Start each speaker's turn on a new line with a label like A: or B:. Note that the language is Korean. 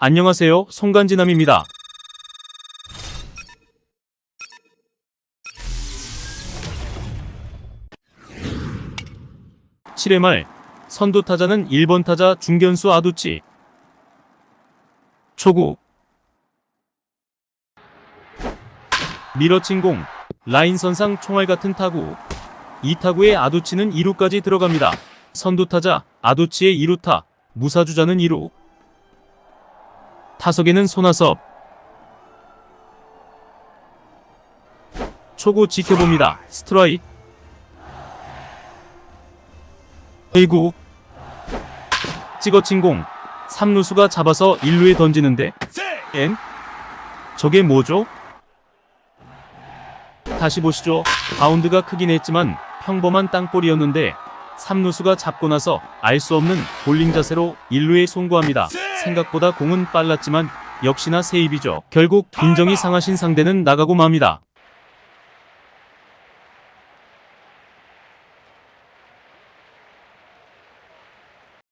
A: 안녕하세요. 송간지남입니다. 칠회말 선두 타자는 1번 타자 중견수 아두치. 초구 밀어친 공 라인선상 총알 같은 타구 이 타구에 아두치는 2루까지 들어갑니다. 선두 타자 아두치의 2루타 무사주자는 2루 타석에는 손아섭 초구 지켜봅니다. 스트라이크 1구 찍어친 공 3루수가 잡아서 1루에 던지는데 엔? 저게 뭐죠? 다시 보시죠. 바운드가 크긴 했지만 평범한 땅볼이었는데 3루수가 잡고 나서 알 수 없는 볼링 자세로 1루에 송구합니다. 생각보다 공은 빨랐지만 역시나 세입이죠. 결국 빈정이 상하신 상대는 나가고 맙니다.